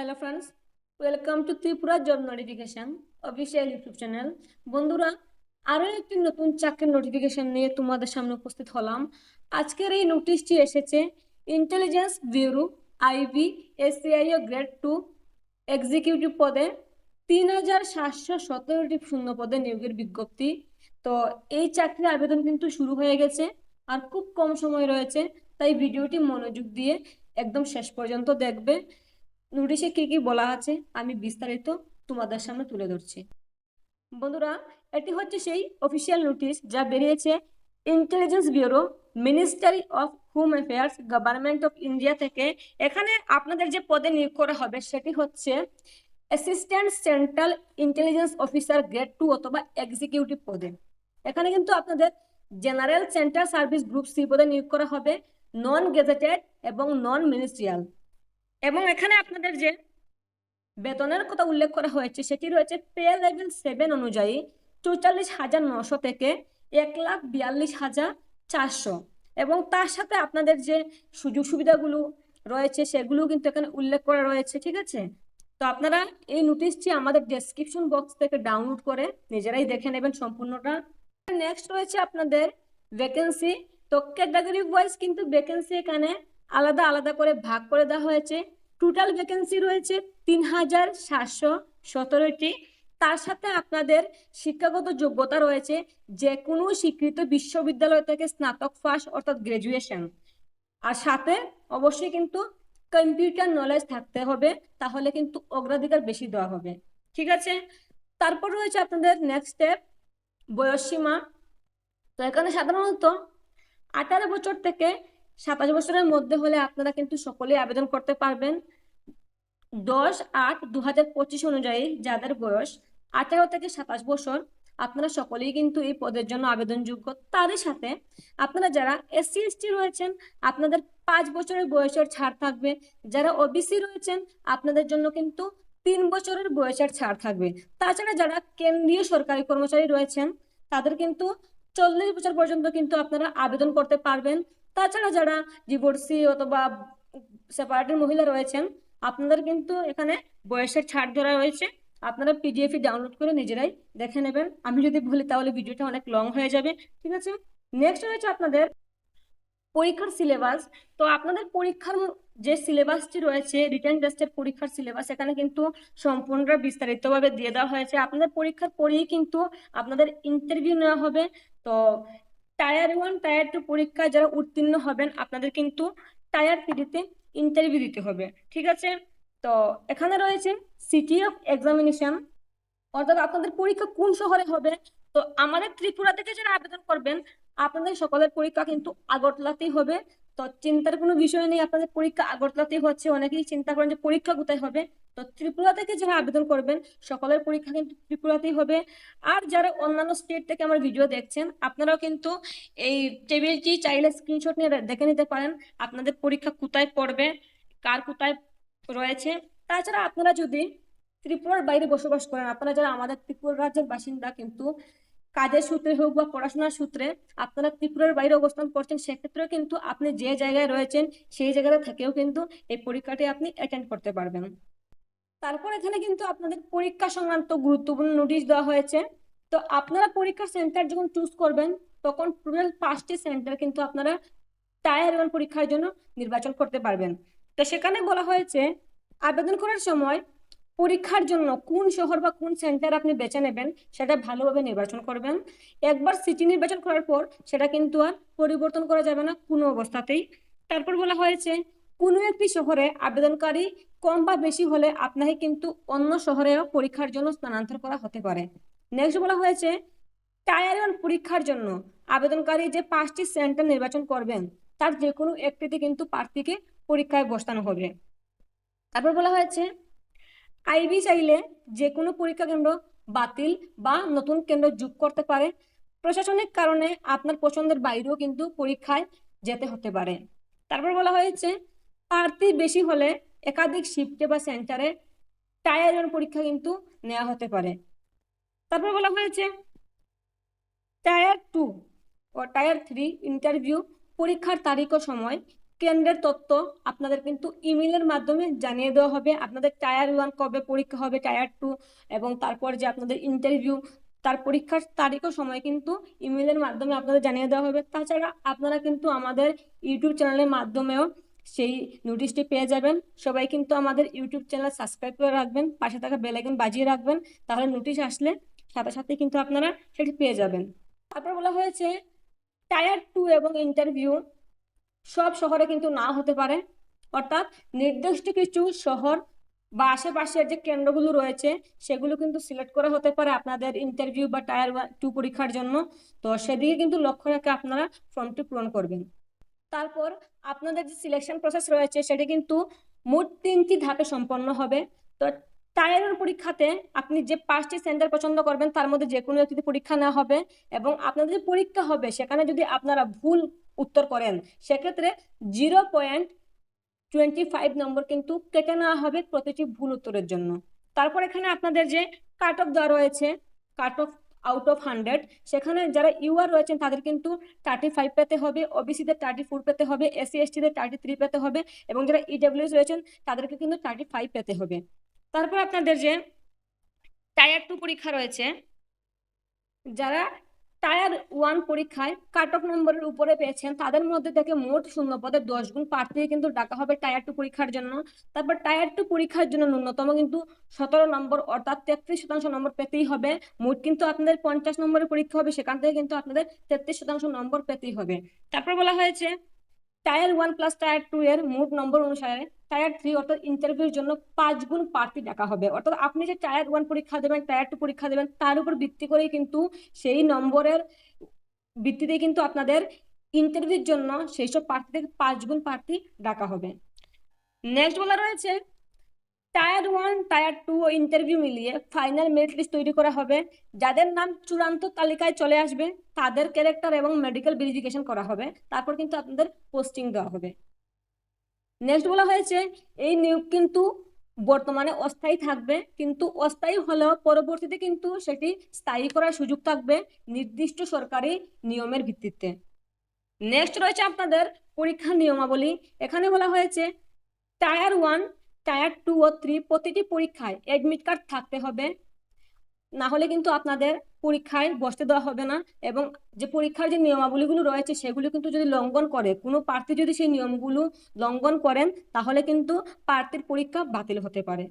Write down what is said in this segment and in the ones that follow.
Hello friends welcome to Tripura job notification official YouTube channel বন্ধুরা আরও একটি নতুন চাকরির নোটিফিকেশন নিয়ে তোমাদের সামনে উপস্থিত হলাম। আজকের এই নোটিশটি এসেছে intelligence bureau IB ACIO grade two executive পদে তিন হাজার সাতশো সতেরোটি শূন্য পদে নিয়োগের বিজ্ঞপ্তি। তো এই চাকরির আবেদন কিন্তু শুরু হয়ে গেছে আর খুব কম সময় রয়েছে, তাই ভিডিওটি মনোযোগ দিয়ে একদম শেষ পর্যন্ত দেখবে। নোটিশে কি কি বলা আছে? আমি বিস্তারিত তোমাদের সামনে তুলে ধরছি। বন্ধুরা, এটি হচ্ছে সেই অফিসিয়াল নোটিশ যা বেরিয়েছে intelligence bureau ministry of home affairs government of India থেকে। এখানে আপনাদের যে পদে নিয়োগ করা হবে সেটি হচ্ছে assistant central intelligence officer grade two অথবা এক্সিকিউটিভ পদে। এখানে কিন্তু আপনাদের general central service group C পদে নিয়োগ করা হবে নন গেজেটেড এবং নন মিনিস্ট্রিয়াল এবং এখানে আপনাদের যে বেতনের কথা উল্লেখ করা হয়েছে, সেটি রয়েছে পে লেভেল সেভেন অনুযায়ী চৌচল্লিশ হাজার নশো থেকে এক লাখ বিয়াল্লিশ হাজার চারশো। এবং তার সাথে আপনাদের যে সুযোগ সুবিধাগুলো রয়েছে সেগুলো কিন্তু এখানে উল্লেখ করা রয়েছে, ঠিক আছে? তো আপনারা এই নোটিশটি আমাদের ডেসক্রিপশন বক্স থেকে ডাউনলোড করে নিজেরাই দেখে নেবেন সম্পূর্ণটা। নেক্সট রয়েছে আপনাদের ভ্যাকেন্সি তো ক্যাটাগরি ওয়াইজ কিন্তু ভ্যাকেন্সি এখানে আলাদা আলাদা করে ভাগ করে দেওয়া হয়েছে। টোটাল ভ্যাকেন্সি রয়েছে তিন হাজার সাতশো সতেরোটি। তার সাথে আপনাদের শিক্ষাগত যোগ্যতা রয়েছে যে কোনো স্বীকৃত বিশ্ববিদ্যালয় থেকে স্নাতক পাস অর্থাৎ গ্রাজুয়েশন আর সাথে অবশ্যই কিন্তু কম্পিউটার নলেজ থাকতে হবে, তাহলে কিন্তু অগ্রাধিকার বেশি দেওয়া হবে। ঠিক আছে? তারপর রয়েছে আপনাদের নেক্সট স্টেপ বয়সসীমা। তো এখানে সাধারণত আঠারো বছর থেকে সাতাশ বছরের মধ্যে হলে আপনারা কিন্তু সকলেই আবেদন করতে পারবেন। দশ আট দু হাজার পঁচিশ অনুযায়ী যাদের বয়স আঠারো থেকে সাতাশ বছর, আপনারা সকলেই কিন্তু এই পদের জন্য আবেদনযোগ্য। তাদের সাথে আপনারা যারা এসসি, এসটি রয়েছেন, আপনাদের পাঁচ বছরের বয়সের ছাড় থাকবে। যারা ওবিসি রয়েছেন, আপনাদের জন্য কিন্তু তিন বছরের বয়সের ছাড় থাকবে। তাছাড়া যারা কেন্দ্রীয় সরকারি কর্মচারী রয়েছেন, তাদের কিন্তু চল্লিশ বছর পর্যন্ত কিন্তু আপনারা আবেদন করতে পারবেন। তাছাড়া যারা ডিভোর্সি অথবা সেপারেটেড মহিলা রয়েছেন, আপনাদের কিন্তু এখানে বয়সের ছাড় ধরা রয়েছে আপনারা পিডিএফ ডাউনলোড করে নিজেরাই দেখে নেবেন। আমি যদি বলি তাহলে ভিডিওটা অনেক লং হয়ে যাবে, ঠিক আছে? নেক্সট রয়েছে আপনাদের পরীক্ষার সিলেবাস তো আপনাদের পরীক্ষার যে সিলেবাসটি রয়েছে রিটার্ন টেস্টের পরীক্ষার সিলেবাস এখানে কিন্তু সম্পূর্ণ বিস্তারিতভাবে দিয়ে দেওয়া হয়েছে। আপনাদের পরীক্ষার পরেই কিন্তু আপনাদের ইন্টারভিউ নেওয়া হবে। তো টায়ার ওয়ান টায়ার টু পরীক্ষায় যারা উত্তীর্ণ হবেন, আপনাদের কিন্তু টায়ার থ্রিতে ইন্টারভিউ দিতে হবে, ঠিক আছে? তো এখানে রয়েছে সিটি অফ এক্সামিনেশন অর্থাৎ আপনাদের পরীক্ষা কোন শহরে হবে? তো আমাদের ত্রিপুরা থেকে যারা আবেদন করবেন, আপনাদের সকলের পরীক্ষা কিন্তু আগরতলাতেই হবে। তো চিন্তার কোনো বিষয় নেই, আপনাদের পরীক্ষা আগরতলাতেই হচ্ছে, অনেকেই চিন্তা করেন যে পরীক্ষা কোথায় হবে। তো ত্রিপুরা থেকে যারা আবেদন করবেন, সকলের পরীক্ষা কিন্তু ত্রিপুরাতেই হবে। আর যারা অন্যান্য স্টেট থেকে আমার ভিডিও দেখছেন, আপনারাও কিন্তু এই টেবিলটি চাইলে স্ক্রিনশট নিয়ে দেখে নিতে পারেন, আপনাদের পরীক্ষা কোথায় পড়বে, কার কোথায় রয়েছে। তাছাড়া আপনারা যদি ত্রিপুরার বাইরে বসবাস করেন, আপনারা যারা আমাদের ত্রিপুরা রাজ্যের বাসিন্দা কিন্তু কাজের সূত্রে হোক বা পড়াশোনার সূত্রে আপনারা ত্রিপুরার বাইরে অবস্থান করছেন, সেক্ষেত্রেও কিন্তু আপনি যে জায়গায় রয়েছেন, সেই জায়গাটা থেকেও কিন্তু এই পরীক্ষাটি আপনি অ্যাটেন্ড করতে পারবেন। তারপর এখানে কিন্তু আপনাদের পরীক্ষা সংক্রান্ত গুরুত্বপূর্ণ নোটিশ দেওয়া হয়েছে। তো আপনারা পরীক্ষার সেন্টার যখন চুজ করবেন, তখন টোটাল পাঁচটি সেন্টার কিন্তু আপনারা টায়ার ওয়ান পরীক্ষার জন্য নির্বাচন করতে পারবেন। তো সেখানে বলা হয়েছে, আবেদন করার সময় পরীক্ষার জন্য কোন শহর বা কোন সেন্টার আপনি বেছে নেবেন, সেটা ভালোভাবে নির্বাচন করবেন। একবার সিটি নির্বাচন করার পর সেটা কিন্তু আর পরিবর্তন করা যাবে না কোনো অবস্থাতেই। তারপর বলা হয়েছে, কোনো একটি শহরে আবেদনকারী কম বা বেশি হলে আপনাকে কিন্তু অন্য শহরেও পরীক্ষার জন্য স্থানান্তর করা হতে পারে। নেক্সট বলা হয়েছে টায়ার ওয়ান পরীক্ষার জন্য আবেদনকারী যে পাঁচটি সেন্টার নির্বাচন করবেন, তার যে কোনো একটিতে কিন্তু প্রার্থীকে পরীক্ষায় বসানো হবে। তারপর বলা হয়েছে আইবি চাইলে যে কোনো পরীক্ষা কেন্দ্র বাতিল বা নতুন কেন্দ্র যোগ করতে পারে। প্রশাসনিক কারণে আপনার পছন্দের বাইরেও কিন্তু পরীক্ষায় যেতে হতে পারে। তারপর বলা হয়েছে, প্রার্থী বেশি হলে একাধিক শিফটে বা সেন্টারে টায়ার পরীক্ষা কিন্তু নেওয়া হতে পারে। তারপর বলা হয়েছে, টায়ার টু ও টায়ার থ্রি ইন্টারভিউ পরীক্ষার তারিখ ও সময় কেন্দ্রের তথ্য আপনাদের কিন্তু ইমেলের মাধ্যমে জানিয়ে দেওয়া হবে। আপনাদের টায়ার ওয়ান কবে পরীক্ষা হবে, টায়ার টু, এবং তারপর যে আপনাদের ইন্টারভিউ, তার পরীক্ষার তারিখ ও সময় কিন্তু ইমেলের মাধ্যমে আপনাদের জানিয়ে দেওয়া হবে। তাছাড়া আপনারা কিন্তু আমাদের ইউটিউব চ্যানেলের মাধ্যমেও সেই নোটিশটি পেয়ে যাবেন। সবাই কিন্তু আমাদের ইউটিউব চ্যানেল সাবস্ক্রাইব করে রাখবেন, পাশে থাকা বেল আইকন বাজিয়ে রাখবেন, তাহলে নোটিশ আসলে সাথে সাথে কিন্তু আপনারা সেটি পেয়ে যাবেন। তারপর বলা হয়েছে, টায়ার টু এবং ইন্টারভিউ সব শহরে কিন্তু না হতে পারে। অর্থাৎ নির্দিষ্ট কিছু শহর বা আশেপাশের যে কেন্দ্রগুলো রয়েছে, সেগুলো কিন্তু সিলেক্ট করা হতে পারে আপনাদের ইন্টারভিউ বা টায়ার টু পরীক্ষার জন্য। তো সেদিকে কিন্তু লক্ষ্য রেখে আপনারা ফর্মটি পূরণ করবেন। তারপর আপনাদের যে সিলেকশন প্রসেস রয়েছে, সেটি কিন্তু মোট তিনটি ধাপে সম্পন্ন হবে। তো টায়ার ওয়ান পরীক্ষাতে আপনি যে পাঁচটি সেন্টার পছন্দ করবেন, তার মধ্যে যে কোনো একটি পরীক্ষা নেওয়া হবে এবং আপনাদের যে পরীক্ষা হবে, সেখানে যদি আপনারা ভুল উত্তর করেন, সেক্ষেত্রে জিরো পয়েন্ট টোয়েন্টি ফাইভ নম্বর কিন্তু কেটে নেওয়া হবে প্রতিটি ভুল উত্তরের জন্য। তারপর এখানে আপনাদের যে কাট অফ দেওয়া রয়েছে, cut off out of hundred, সেখানে যারা ইউআর রয়েছেন, তাদের কিন্তু থার্টি ফাইভ পেতে হবে ওবিসিদের থার্টি ফোর পেতে হবে, এসসি এসটিদের থার্টি থ্রি পেতে হবে এবং যারা ইডাব্লিউএস রয়েছেন, তাদেরকে কিন্তু থার্টি ফাইভ পেতে হবে। তারপর আপনাদের যে টায়ার টু পরীক্ষা রয়েছে, যারা টায়ার ওয়ান পরীক্ষায় কাট অফ নম্বরের উপরে পেয়েছেন, তাদের মধ্যে থেকে মোট শূন্য পদে দশ গুণ প্রার্থী কিন্তু ডাকা হবে টায়ার টু পরীক্ষার জন্য। তারপর টায়ার টু পরীক্ষার জন্য ন্যূনতম কিন্তু সতেরো নম্বর অর্থাৎ তেত্রিশ শতাংশ নম্বর পেতেই হবে। মোট কিন্তু আপনাদের পঞ্চাশ নম্বরের পরীক্ষা হবে, সেখান থেকে কিন্তু আপনাদের তেত্রিশ শতাংশ নম্বর পেতেই হবে। তারপর বলা হয়েছে tier one plus tier two এর মোট নম্বর অনুসারে টায়ার থ্রি অর্থাৎ ইন্টারভিউর জন্য পাঁচ গুণ প্রার্থী ডাকা হবে। অর্থাৎ আপনি যে টায়ার ওয়ান পরীক্ষা দেবেন, টায়ার টু পরীক্ষা দেবেন, তার উপর ভিত্তি করেই কিন্তু সেই নম্বরের ভিত্তিতে কিন্তু আপনাদের ইন্টারভিউর জন্য সেই সব প্রার্থীদের পাঁচ গুণ প্রার্থী ডাকা হবে। নেক্সট বলা রয়েছে টায়ার ওয়ান টায়ার টু ও ইন্টারভিউ মিলিয়ে ফাইনাল মেরিট লিস্ট তৈরি করা হবে। যাদের নাম চূড়ান্ত তালিকায় চলে আসবে, তাদের ক্যারেক্টার এবং মেডিকেল ভেরিফিকেশন করা হবে। তারপর কিন্তু আপনাদের পোস্টিং দেওয়া হবে। নেক্সট বলা হয়েছে, এই নিয়োগ কিন্তু বর্তমানে অস্থায়ী থাকবে। কিন্তু অস্থায়ী হলেও পরবর্তীতে কিন্তু সেটি স্থায়ী করার সুযোগ থাকবে নির্দিষ্ট সরকারি নিয়মের ভিত্তিতে। নেক্সট রয়েছে আপনাদের পরীক্ষার নিয়মাবলী। এখানে বলা হয়েছে টায়ার ওয়ান টায়ার টু ও থ্রি প্রতিটি পরীক্ষায় অ্যাডমিট কার্ড থাকতে হবে। না হলে কিন্তু আপনাদের পরীক্ষায় বসতে দেওয়া হবে না এবং যে পরীক্ষার যে নিয়মাবলীগুলো রয়েছে সেগুলো কিন্তু যদি লঙ্ঘন করে, কোনো প্রার্থী যদি সেই নিয়মগুলো লঙ্ঘন করেন, তাহলে কিন্তু প্রার্থীর পরীক্ষা বাতিল হতে পারে।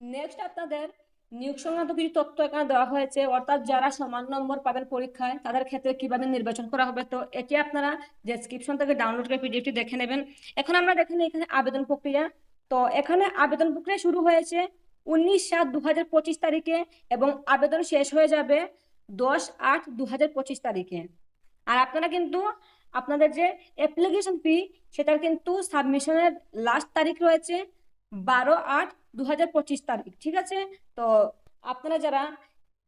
নেক্সট আপনাদের নিয়োগ সংক্রান্ত কিছু তথ্য এখানে দেওয়া হয়েছে। অর্থাৎ যারা সমান নম্বর পাবেন পরীক্ষায়, তাদের ক্ষেত্রে কীভাবে নির্বাচন করা হবে? তো এটি আপনারা ডেসক্রিপশন থেকে ডাউনলোড করে পিডিএফটি দেখে নেবেন। এখন আমরা দেখেন এখানে আবেদন প্রক্রিয়া। তো এখানে আবেদন প্রক্রিয়া শুরু হয়েছে উনিশ সাত দু হাজার পঁচিশ তারিখে এবং আবেদন শেষ হয়ে যাবে দশ আট দু হাজার পঁচিশ তারিখে। আর আপনারা কিন্তু আপনাদের যে অ্যাপ্লিকেশন ফি সেটার কিন্তু সাবমিশনের লাস্ট তারিখ রয়েছে বারো আট দু হাজার পঁচিশ তারিখ, ঠিক আছে? তো আপনারা যারা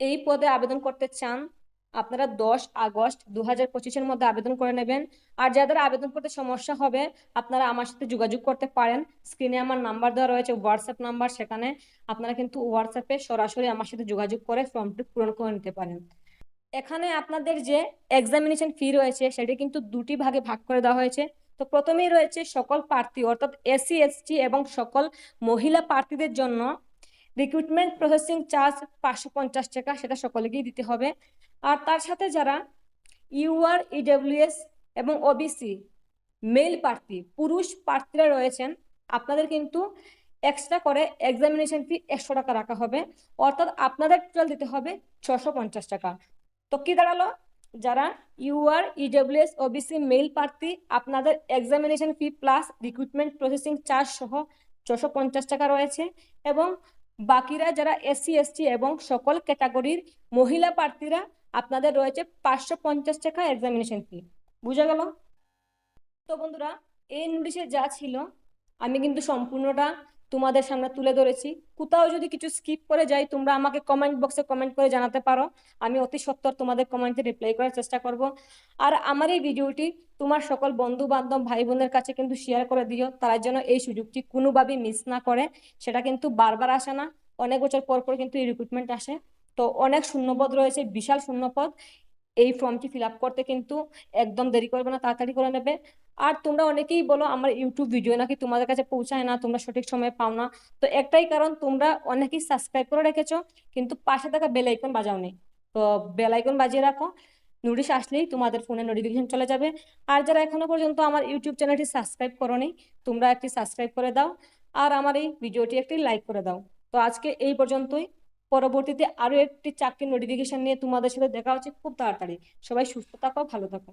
এই পদে আবেদন করতে চান আপনারা দশ আগস্ট দু হাজার পঁচিশের মধ্যে আবেদন করে নেবেন। আর যাদের আবেদন করতে সমস্যা হবে, আপনারা আমার সাথে যোগাযোগ করতে পারেন। স্ক্রিনে আমার নাম্বার দেওয়া রয়েছে হোয়াটসঅ্যাপ নাম্বার সেখানে আপনারা কিন্তু হোয়াটসঅ্যাপে সরাসরি আমার সাথে যোগাযোগ করে ফর্মটি পূরণ করে নিতে পারেন। এখানে আপনাদের যে এক্সামিনেশন ফি রয়েছে, সেটি কিন্তু দুটি ভাগে ভাগ করে দেওয়া হয়েছে। তো প্রথমেই রয়েছে সকল প্রার্থী, অর্থাৎ এসসি, এসটি এবং সকল মহিলা প্রার্থীদের জন্য রিক্রুটমেন্ট প্রসেসিং চার্জ পাঁচশো পঞ্চাশ টাকা, সেটা সকলেকেই দিতে হবে। আর তার সাথে যারা ইউআর ইডব্লিউএস এবং ওবিসি মেল প্রার্থী, পুরুষ প্রার্থীরা রয়েছেন, আপনাদের কিন্তু এক্সট্রা করে এক্সামিনেশন ফি একশো টাকা রাখা হবে। অর্থাৎ আপনাদের টোটাল দিতে হবে ছশো পঞ্চাশ টাকা। তো কি দাঁড়াল? যারা ইউআর ইডব্লিউএস ওবিসি মেল প্রার্থী, আপনাদের examination fee plus recruitment processing charge সহ ছশো পঞ্চাশ টাকা রয়েছে এবং বাকিরা যারা এসসি এসটি এবং সকল ক্যাটাগরির মহিলা প্রার্থীরা আপনাদের রয়েছে পাঁচশো পঞ্চাশ টাকা এক্সামিনেশন ফি বুঝা গেল? তো বন্ধুরা, এই নোটিশে যা ছিল, আমি কিন্তু সম্পূর্ণটা তোমাদের সামনে তুলে ধরেছি। কোথাও যদি কিছু স্কিপ করে যাই, তোমরা আমাকে কমেন্ট বক্সে কমেন্ট করে জানাতে পারো। আমি অতি সত্বর তোমাদের কমেন্টে রিপ্লাই করার চেষ্টা করব। আর আমার এই ভিডিওটি তোমার সকল বন্ধু বান্ধব ভাই বোনের কাছে কিন্তু শেয়ার করে দিও। তারা যেন এই সুযোগটি কোনোভাবেই মিস না করে, সেটা কিন্তু বারবার আসে না। অনেক বছর পর পর কিন্তু এই রিক্রুটমেন্ট আসে। তো অনেক শূন্যপদ রয়েছে, বিশাল শূন্যপদ। এই ফর্মটি ফিল আপ করতে কিন্তু একদম দেরি করবে না, তাড়াতাড়ি করে নেবে। আর তোমরা অনেকেই বলো আমার ইউটিউব ভিডিও নাকি তোমাদের কাছে পৌঁছায় না, তোমরা সঠিক সময়ে পাও না। তো একটাই কারণ, তোমরা অনেকেই সাবস্ক্রাইব করে রেখেছো, কিন্তু পাশে থাকা বেল আইকন বাজাও নেই তো বেল আইকন বাজিয়ে রাখো নোটিশ আসলেই তোমাদের ফোনে নোটিফিকেশন চলে যাবে। আর যারা এখনও পর্যন্ত আমার ইউটিউব চ্যানেলটি সাবস্ক্রাইব করোনি, তোমরা একটি সাবস্ক্রাইব করে দাও। আর আমার এই ভিডিওটি একটি লাইক করে দাও। তো আজকে এই পর্যন্তই। পরবর্তীতে আরও একটি চাকরির নোটিফিকেশন নিয়ে তোমাদের সাথে দেখা হচ্ছে। খুব তাড়াতাড়ি। সবাই সুস্থ থাকো, ভালো থাকো।